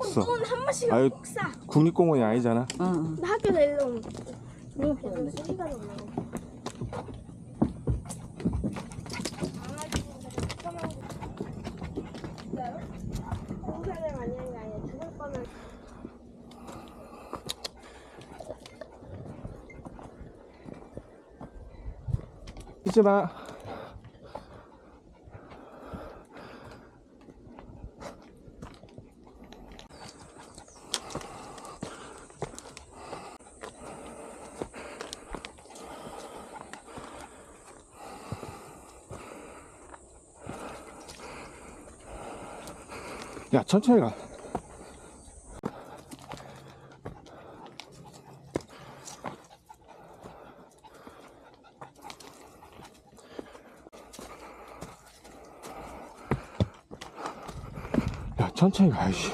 없어. 돈한 번씩 아유. 꼭 싸. 국립공원이 아니잖아. 어, 어. 나 학교 내려오면 없네. 잊지 마. 야, 천천히 가. 야, 천천히 가야지.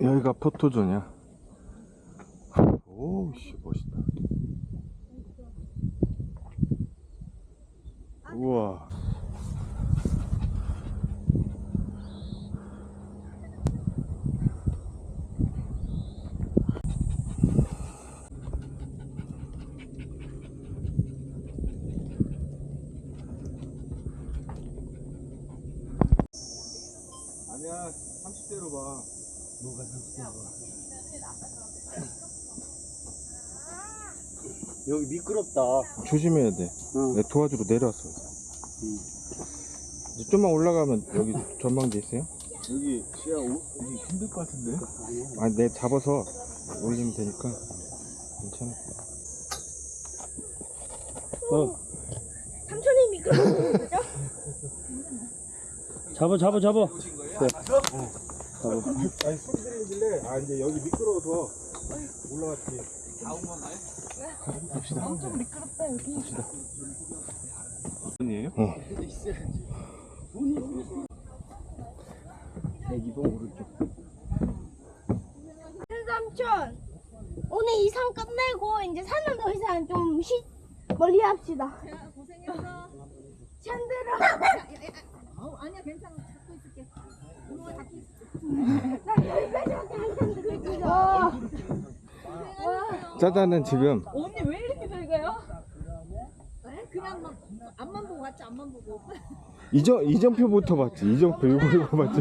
여기가 포토존이야. 오, 씨, 멋있다. 우와. 아니야, 30대로 봐. 뭐가 30대로 봐? 여기 미끄럽다. 조심해야 돼. 응. 내 도와주러 내려왔어. 이제 좀만 올라가면 여기 전망대 있어요? 여기 시야 오, 여기 힘들 것 같은데? 아니, 내 잡아서 올리면 되니까 괜찮아. 어, 삼촌이 미끄러운 거죠? 잡아, 잡아, 잡아. 아니, 소리 들리길래, 아, 이제 여기 미끄러워서 올라갔지. 갑시다. 엄청 미끄럽다 여기. 아니에요? 어. 대기동 오른쪽. 삼촌 오늘 이상 끝내고 이제 산은 더 이상 좀 쉬, 멀리 합시다. 고생했어. 챈들아 어, 아니야 괜찮아. 잡고 있을게. 잡고 있을게. 와 짜자는 지금 언니 왜 이렇게 늙어요? 그냥 막 앞만 보고 왔지 앞만 보고. 이정 이정표부터 봤지. 이정표 이거 이거 봤지.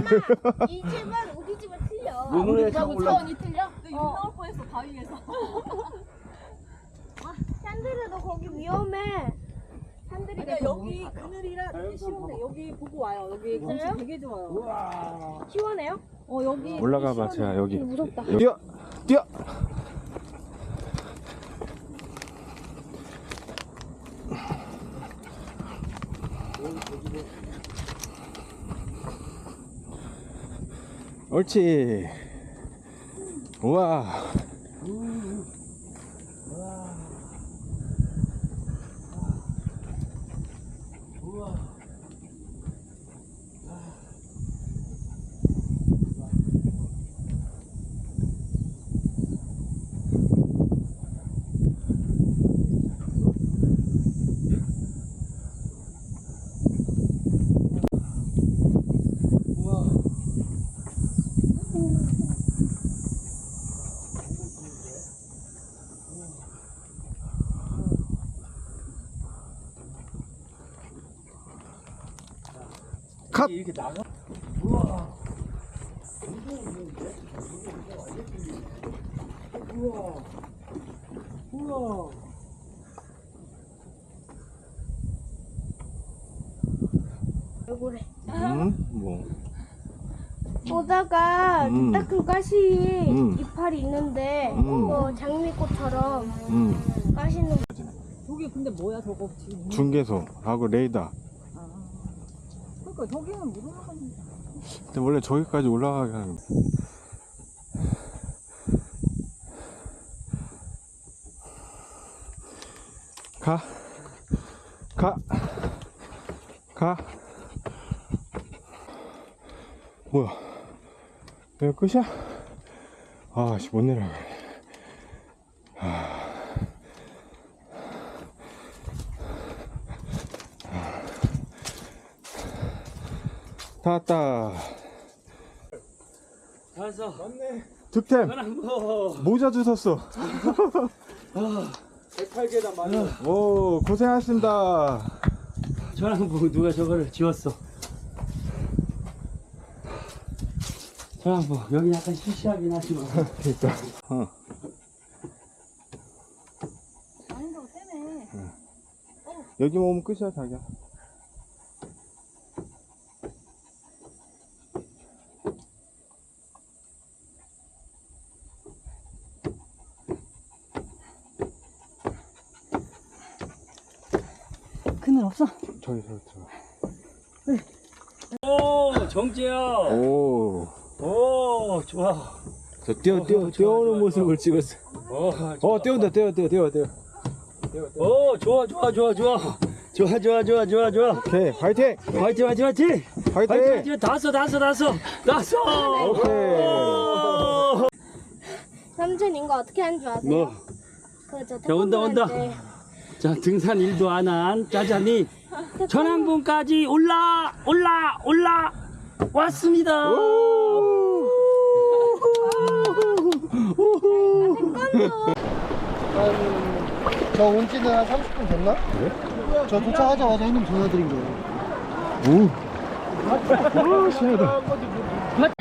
이 집은 우리 집은 틀려. 눈에 차 올라. 차원이 틀려? 너 이거 나올 뻔했어 바위에서. 샌들이도 거기 위험해. 샌들이가 그러니까 여기 그늘이라 되게 시원해. 여기 보고 와요. 여기 경치 그래요? 되게 좋아요. 우와. 시원해요? 어 여기 올라가 봐, 시원해. 자 여기. 무섭다. 뛰어, 뛰어. 옳지. 우와. 컷. 이렇게 나가? 우와. 우와. 우와. 얼굴에. 음, 뭐. 보다가 음. 딱 그 가시 음. 이파리 있는데 음. 뭐 장미꽃처럼 음. 가시는 저기 근데 뭐야 저거 지금? 중계소 하고 레이더. 아. 그러니까 저기는 못 올라가는. 근데 원래 저기까지 올라가게 하는. 가. 가. 가. 뭐야? 여기 끝이야? 아, 씨, 못 내려가. 아. 다 왔다. 가서 맞네. 득템. 모자 주웠어. 108계단 맞네. 오, 고생하셨습니다. 전화부 누가 저거를 지웠어 전화부 여기 약간 시시하긴 하지만 그니까. 어. 세네. 여기 오면 끝이야, 자기야. 상관없어. 저기 저기 오 정재야. 오. 오 좋아. 저 뛰어 뛰어 어, 뛰어오는 모습을 찍었어. 어. 어 뛰어온다 뛰어 뛰어 뛰어 뛰어. 오 좋아 좋아 좋아 좋아. 좋아 좋아 좋아 좋아 좋아. 오케이 화이팅. 화이팅 화이팅 화이팅. 화이팅 화이팅 다 왔어 다 왔어 다 왔어 다 왔어. 오케이. 삼촌 인거 어떻게 하는 줄 아세요? 뭐? 그저 태권도 온다, 온다. 때. 자 등산 일도 안 한 짜잔이 전항봉까지 올라 올라 올라 왔습니다. 저 온 지는 한 30분 됐나? 네? 저 도착하자마자 형님 전화 드린 거예요. 오, 신나다. 잠시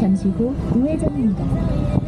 잠시 후 우회전입니다.